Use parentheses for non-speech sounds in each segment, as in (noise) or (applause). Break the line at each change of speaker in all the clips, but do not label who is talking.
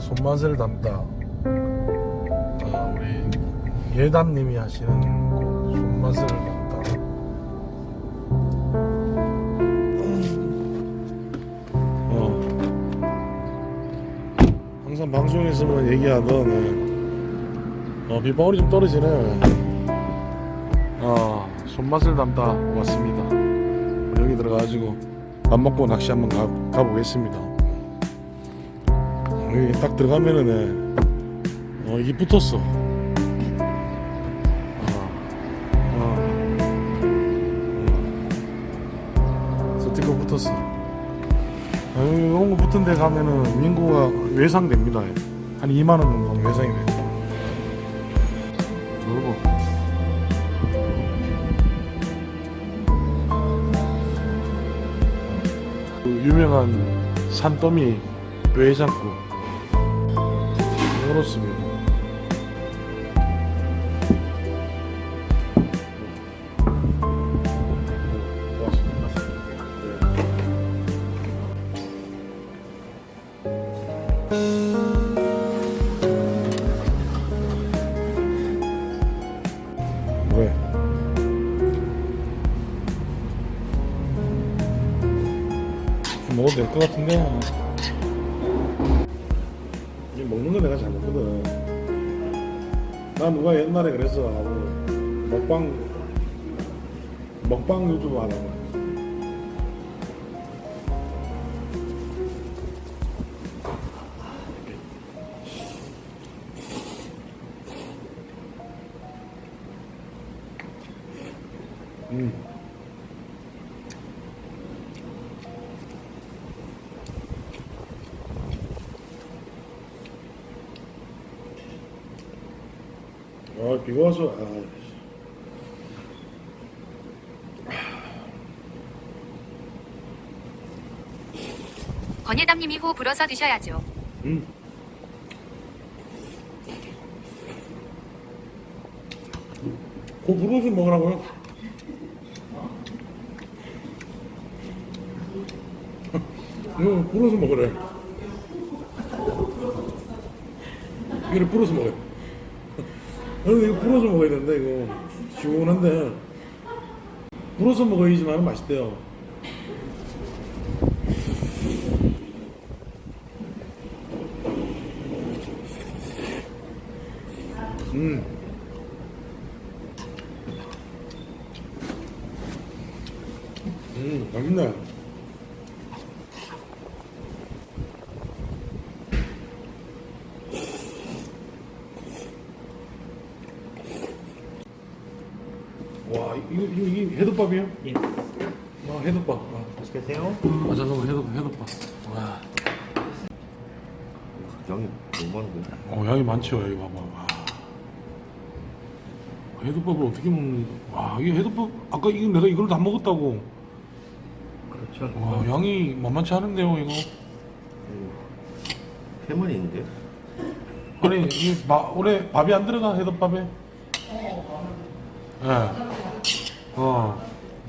손맛을 담다. 아, 우리 예담님이 하시는 그 손맛을 담다. 어. 항상 방송에서만 얘기하던 어, 빗방울이 좀 떨어지네. 아, 손맛을 담다 왔습니다. 여기 들어가가지고 밥 먹고 낚시 한번 가, 가보겠습니다. 여기 딱 들어가면은 어, 이게 붙었어. 어, 어, 어. 스티커 붙었어. 아, 여기 이런 거 붙은 데 가면은 민구가 외상됩니다. 한 2만 원 정도 외상이 돼요. 유명한 산더미 외장국 그렇습니다. 왜? 좀 먹어도 될 것 같은데 나 누가 옛날에 하고 먹방 먹방 유튜브 하라고 음. 아 비가 와서 아,
권예담님이 호 불어서 드셔야죠.
음. 그 불어서 먹으라고요? 이거 불어서 먹으래. 이거 불어서 먹어요. 여러분 이거 불어서 먹어야 된다 이거 시원한데 불어서 먹어야지만 맛있대요. 음. 음, 맛있네. 와, 이거, 이거, 이게 해덮밥이에요?
예.
와, 해덮밥. 와.
맛있게 드세요.
아, 잠깐만, 해덮, 해덮밥. 와.
양이 너무 많은데.
어, 양이 많죠, 여기 봐봐. 와. 해덮밥을 어떻게 먹는, 와, 이게 해덮밥, 아까 이거 내가 이걸 다 먹었다고.
그렇죠.
와, 양이 만만치 않은데요, 이거.
해머니 있는데.
아니, 이 마, 올해 밥이 안 들어가, 해덮밥에? 예. 어.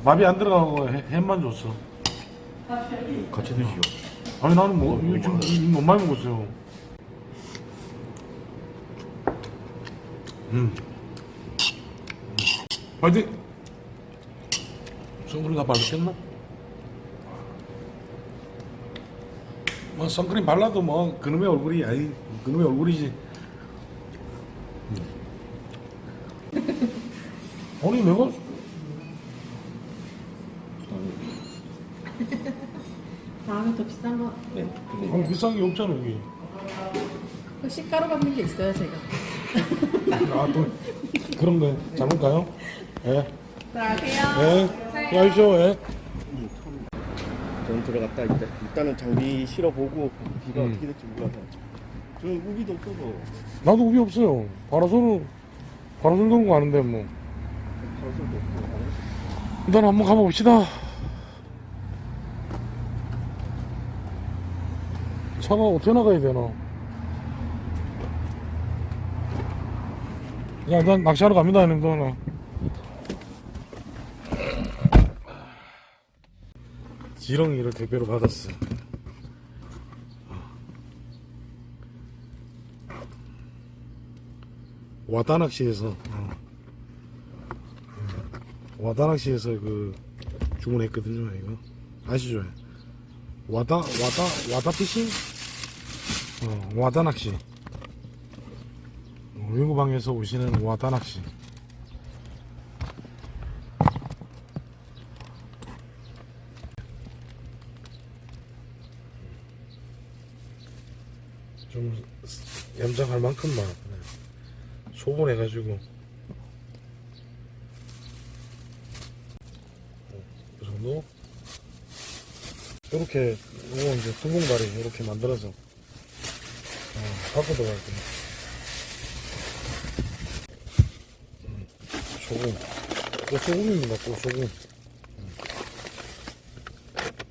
밥이 안 들어가고 해, 햄만 줬어.
같이 드시오.
아니, 나는 뭐, 이거 지금 너무 많이 먹었어요. 음. 화이팅! 선크림 다 바르셨나? 뭐, 선크림 발라도 뭐, 그놈의 얼굴이, 아니, 그놈의 얼굴이지. 음. 아니, 내가,
다음에 더 비싼 거,
아니, 비싼 게 없잖아, 여기.
그 식가루 받는 게 있어요, 제가. (laughs)
아, 또, 그런 거, 잡을까요? 예.
들어가세요.
예. 수고하십시오, 예.
전 들어갔다 일단 일단은 장비 실어보고 비가
음.
어떻게 될지 몰라서. 저는 우비도 없어서
나도 우비 없어요. 파라솔은, 파라솔 들고 가는데, 뭐.
파라솔도 없고.
일단 한번 가봅시다. 차가 어떻게 나가야 되나? 야, 일단 낚시하러 갑니다, 형님들. 지렁이를 대표로 받았어. 와다낚시에서 어. 와다낚시에서 그 주문했거든요 이거 아시죠? 와다 와다 와다 피싱 어, 와다 낚시. 어, 외국방에서 오시는 와다 낚시. 좀 염장할 만큼만 네. 소분해가지고. 어, 이 정도? 이렇게 이거 이제 둥근다리 이렇게 만들어서 어, 갖고 들어갈 음, 소금. 고소금입니다 고소금? 음.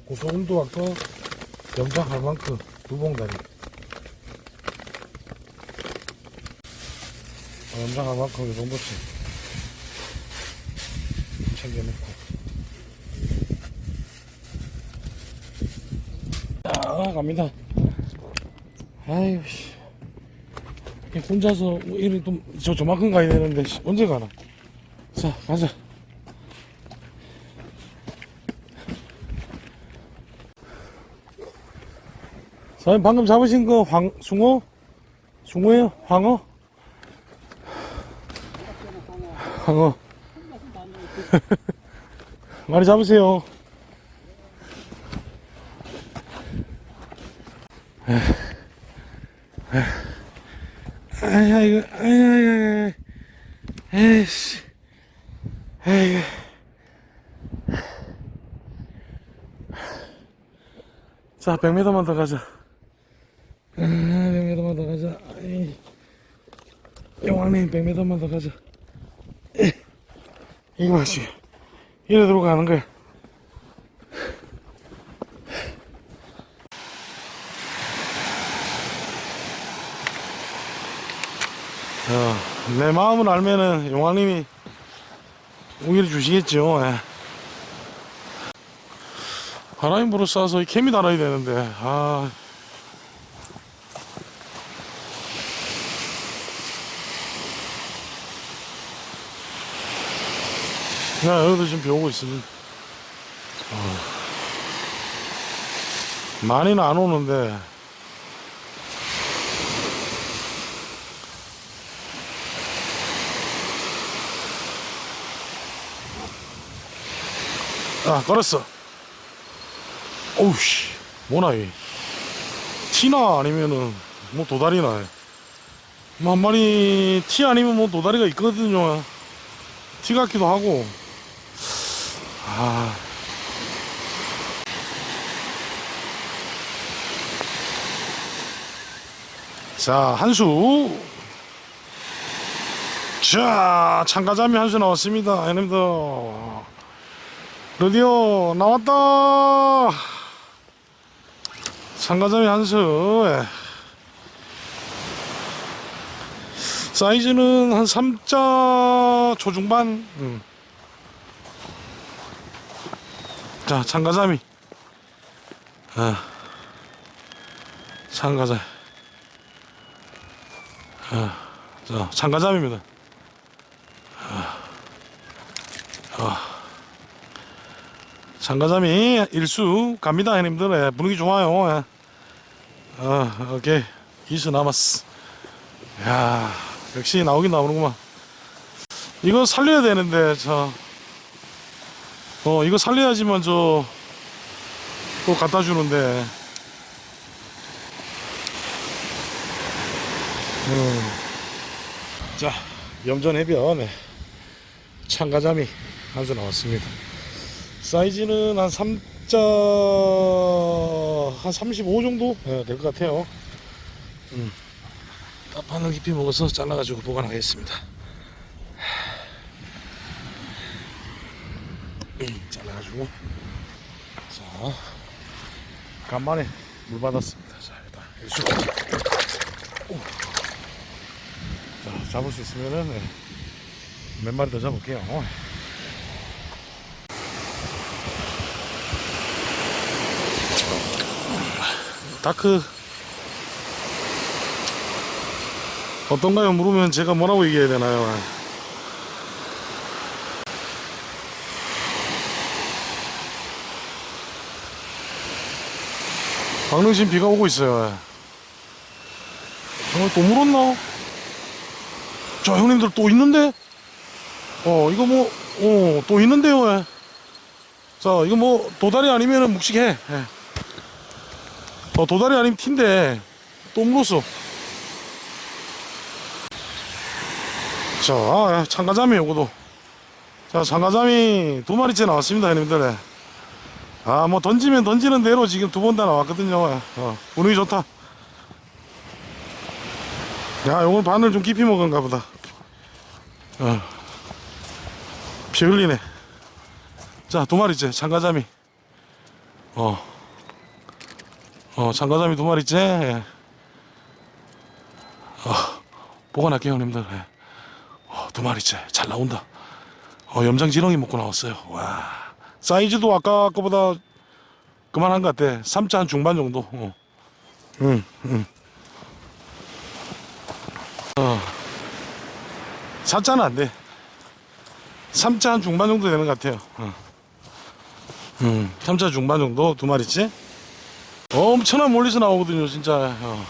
고소금도 아까 염장할 만큼 두 봉다리. 염장할 만큼 이 정도씩 챙겨놓고. 아 갑니다 아유 씨 혼자서 이리 좀저 저만큼 가야 되는데 씨, 언제 가나 자 가자 사장님 방금 잡으신 거 황, 숭어? 숭어예요? 황어? 황어 (laughs) 많이 잡으세요 이거 아야 아야 에이씨. 에이 자 100m만 더 가자. 아 100m만 더 가자. 아이. 영왕님 100m만 더 가자. 에. 이거 마시 이래 들어가는 거야 어, 내 마음을 알면은 용왕님이 오기를 주시겠죠. 예. 불어 쏴서 이 캠이 달아야 되는데, 아. 야, 여기도 지금 비 오고 있습니다. 어. 많이는 안 오는데, 아, 걸었어. 오우씨, 뭐나, 이. 티나 아니면은, 뭐 도다리나. 뭐 한 마리, 티 아니면 뭐 도다리가 있거든요. 티 같기도 하고. 아. 자, 한 수. 자, 참가자미 한수 나왔습니다. 형님들. 드디어 나왔다. 참가자미 한 수. 예. 사이즈는 한 3자 초중반. 음. 자, 참가자미. 아. 참가자. 아. 자, 참가자미입니다. 아. 아. 참가자미 일수 갑니다 형님들. 예, 분위기 좋아요. 예. 아 오케이. 이수 남았어. 야 역시 나오긴 나오는구만. 이거 살려야 되는데 저 어 이거 살려야지만 저 또 갖다 주는데. 음. 자 염전 해변. 예. 참가자미 한 수 나왔습니다 사이즈는 한 3자 한 35 정도 네, 될것 같아요. 음. 바늘 깊이 먹어서 잘라가지고 보관하겠습니다. 음, 잘라가지고 자 간만에 물 받았습니다. 자 일단. 자 잡을 수 있으면은 네, 몇 마리 더 잡을게요. 다크 어떤가요? 물으면 제가 뭐라고 얘기해야 되나요? 강릉신 비가 오고 있어요. 어, 또 물었나? 자, 형님들 또 있는데? 어, 이거 뭐, 어, 또 있는데요. 예. 자, 이거 뭐, 도다리 아니면은 묵직해. 예. 어, 도다리 아니면 티인데, 또 물었어. 자, 아, 참가자미 요거도. 자, 참가자미 두 마리째 나왔습니다, 형님들. 아, 뭐 던지면 던지는 대로 지금 두 번 다 나왔거든요. 어, 분위기 좋다. 야, 오늘 바늘 좀 깊이 먹은가 보다. 어. 피 흘리네. 자, 두 마리째, 참가자미. 어. 어, 참가자미 두 마리째. 예. 어, 보관할게요, 형님들. 예. 어, 두 마리째. 잘 나온다. 어, 염장 지렁이 먹고 나왔어요. 와. 사이즈도 아까 거보다 그만한 것 같아. 3차 한 중반 정도. 어. 응, 응. 어. 4차는 안 돼. 3차 한 중반 정도 되는 것 같아요. 어. 음, 3차 중반 정도 두 마리째. 엄청난 멀리서 나오거든요, 진짜. 어.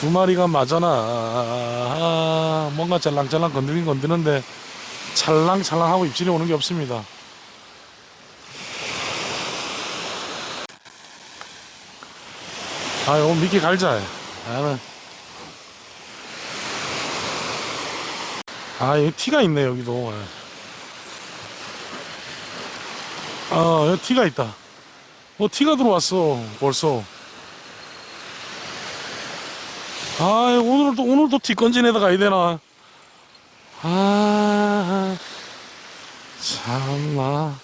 두 마리가 맞아나 아, 뭔가 짤랑짤랑 건드긴 건드는데 찰랑찰랑하고 입질이 오는 게 없습니다. 아, 이거 미끼 갈자. 나는. 아, 여기 티가 있네, 여기도. 아, 여기 티가 있다. 어, 티가 들어왔어, 벌써. 아, 오늘도, 오늘도 뒷건진에다 가야 되나. 아, 참나.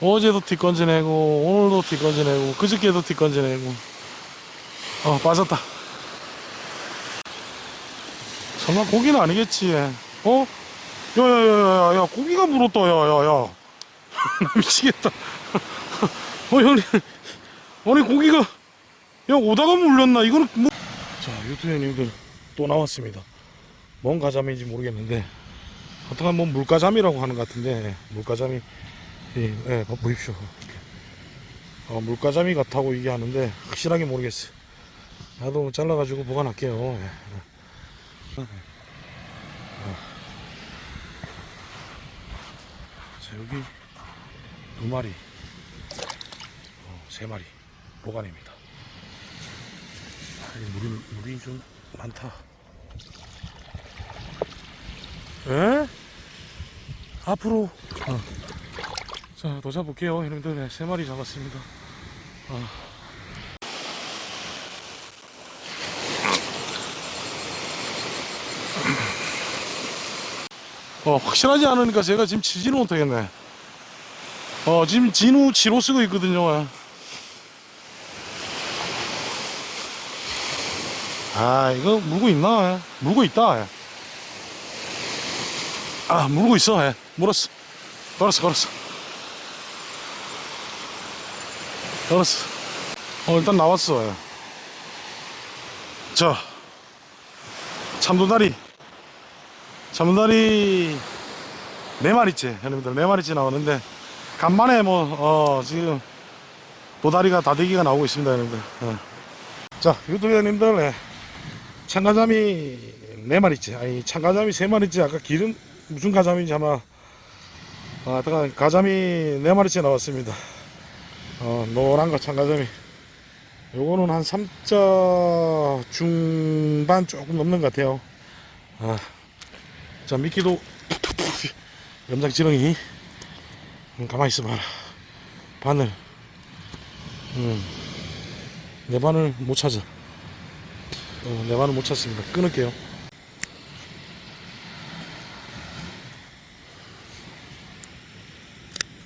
어제도 뒷건지 내고, 오늘도 뒷건지 내고, 그저께도 뒷건지 내고. 어, 빠졌다. 설마 고기는 아니겠지. 어? 야, 야, 야, 야, 야, 고기가 물었다, 야, 야, 야. (laughs) 나 미치겠다. (laughs) 어, 형님. 아니, 고기가, 야, 오다가 물렸나? 이거는 뭐. 자, 유튜브 형님들 또 나왔습니다. 뭔 가자미인지 모르겠는데, 하여튼 뭐 물가자미라고 하는 것 같은데, 물가자미, 예, 예, 봐 보십시오. 어, 물가자미 같다고 얘기하는데, 확실하게 모르겠어요. 나도 잘라가지고 보관할게요. 예, 예. 어. 자, 여기 두 마리, 어, 세 마리 보관입니다. 아니, 물이, 물이 좀 많다. 에? 앞으로. 어. 자, 더 잡을게요. 여러분들, 네, 세 마리 잡았습니다. 어. 어, 확실하지 않으니까 제가 지금 치지는 못하겠네. 어, 지금 진우 치로 쓰고 있거든요. 아, 이거 물고 있나? 물고 있다. 아, 물고 있어. 예. 물었어. 걸었어, 걸었어. 걸었어. 어, 일단 나왔어. 예. 자, 참도다리. 참도다리 네 마리째, 여러분들 네 마리째 나오는데 간만에 뭐, 어, 지금 도다리가 다대기가 나오고 있습니다, 여러분들. 어. 자, 유튜브 형님들, 예. 참가자미 네 마리째, 아니 참가자미 세 마리째. 아까 기름 무슨 가자미인지 아마 아, 하여튼 가자미 네 마리째 나왔습니다. 어, 노란 거 참가자미. 요거는 한 3자 중반 조금 넘는 것 같아요. 아, 자 미끼도 염장 지렁이. 음, 가만히 있어봐라. 바늘. 음, 내 바늘 못 찾아. 어, 내 바늘 못 찾습니다. 끊을게요.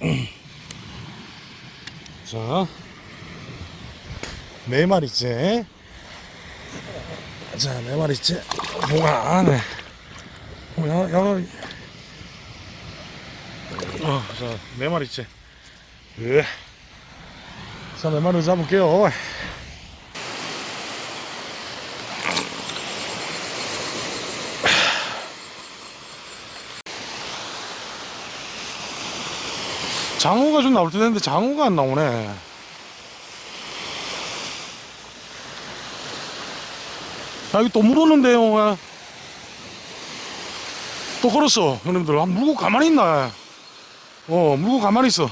(clears throat) 자, 네 마리째. 자, 네 마리째. 뭐가, 야, 야, 어, 자, 네 마리째. 예. 자, 네 마리 잡을게요. 장어가 좀 나올 때 됐는데 장어가 안 나오네. 아, 여기 또 물었는데요. 아. 또 걸었어, 형님들. 아, 물고 가만히 있나? 어, 물고 가만히 있어.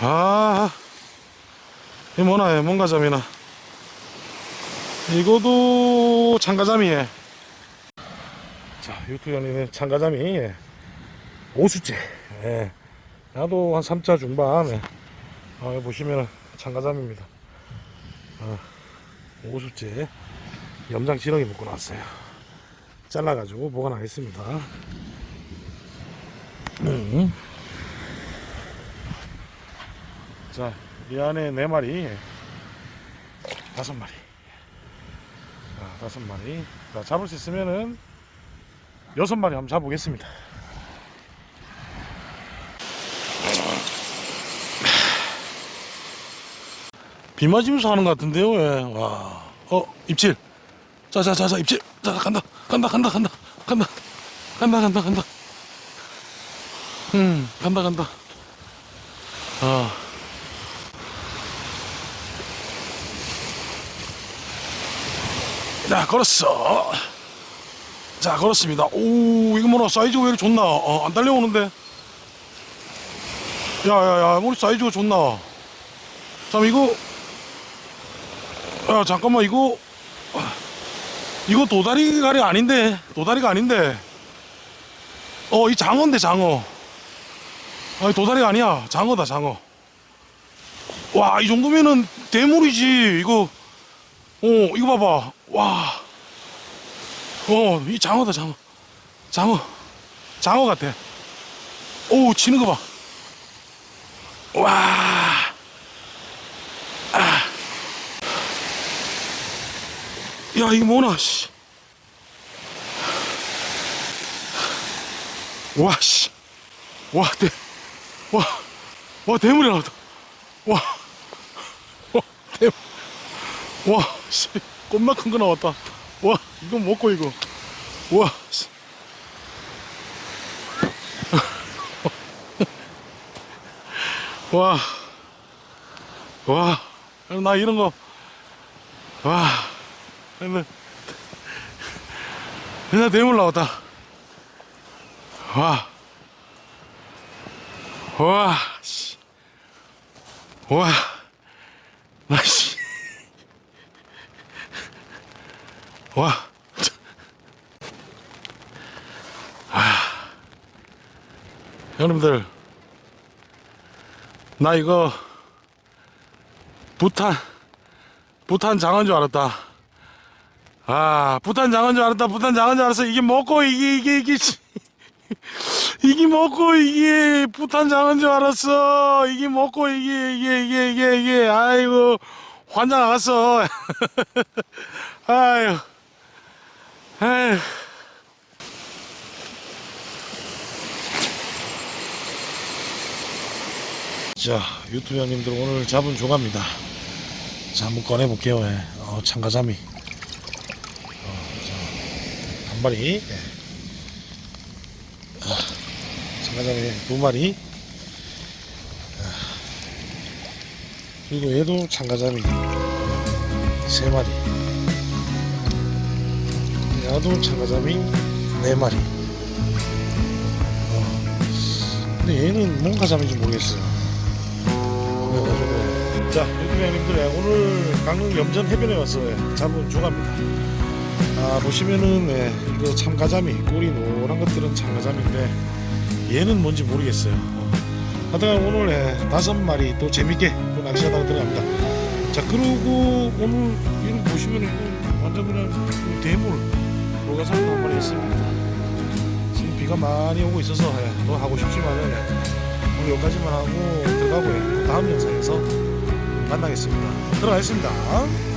아, 이 뭐나, 뭔가 잠이나. 이거도 참가잠이에. 자, 유튜브 형님은 참가잠이 예. 5수째. 예. 나도 한 3자 중반에. 어, 여기 보시면 참가잠입니다. 어, 5수째. 염장 지렁이 묶고 나왔어요. 잘라가지고 보관하겠습니다. 음. 자, 이 안에 네 마리, 다섯 마리. 자, 다섯 마리. 자, 잡을 수 있으면은 여섯 마리 한번 잡아보겠습니다. 비 맞으면서 하는 것 같은데요, 예. 와. 어, 입질. 자, 자, 자, 자, 입질. 자, 간다. 간다, 간다, 간다. 간다. 간다, 간다, 간다. 음, 간다, 간다. 아. 자, 걸었어. 자, 걸었습니다. 오, 이거 뭐나 사이즈가 왜 이렇게 좋나? 어, 안 달려오는데. 야, 야, 야, 우리 사이즈가 좋나? 잠, 이거. 야, 잠깐만, 이거. 이거 도다리가 아닌데. 도다리가 아닌데. 어, 이 장어인데, 장어. 아니, 도다리가 아니야. 장어다, 장어. 와, 이 정도면은 대물이지. 이거. 어, 이거 봐봐. 와. 어, 이 장어다, 장어. 장어. 장어 같아. 오, 치는 거 봐. 와. 아. 야, 이거 뭐나, 씨. 와, 씨. 와, 대, 와, 와, 대물이 나왔다. 와, 와, 대, 와, 씨. 겁나 큰 거 나왔다. 와, 이거 먹고, 이거. 와, 씨. 와, 와, 나 이런 거, 와, 근데, 나 대물 나왔다. 와, 와, 씨, 와, 나 씨, 와, 아, 형님들, 나 이거 부탄, 부탄 장어인 줄 알았다. 아, 부탄 장어인 줄 알았다. 부탄 장어인 줄 알았어. 이게 먹고 이게 이게 이게 씨. (laughs) 이게 먹고 이게 부탄 장어인 줄 알았어. 이게 먹고 이게 이게 이게 이게 이게 아이고 환장 나갔어. (laughs) 아유, 아유. 자, 유튜브 형님들 오늘 잡은 조갑니다. 자, 한번 꺼내볼게요. 예. 어, 참가자미. 한 마리. 예. 아, 참가자미 두 마리. 아, 그리고 얘도 참가자미 세 마리. 얘도 참가자미 네 마리. 어, 근데 얘는 뭔가 잠인지 모르겠어요. 그래가지고 자 유튜브 형님들 예, 오늘 강릉 염전 해변에 예, 잡은 조갑니다 아 보시면은 예, 이거 참가자미 꼬리 노란 것들은 참가자미인데 얘는 뭔지 모르겠어요 어. 하여튼 오늘 예, 다섯 마리 또 재밌게 또 낚시하다가 들어갑니다 자 그리고 오늘 이거 보시면은 완전 그냥 대물 로가상도 한 마리 있습니다 지금 비가 많이 오고 있어서 예, 또 하고 싶지만은 예, 오늘 여기까지만 하고 들어가고요. 다음 영상에서 만나겠습니다. 들어가겠습니다.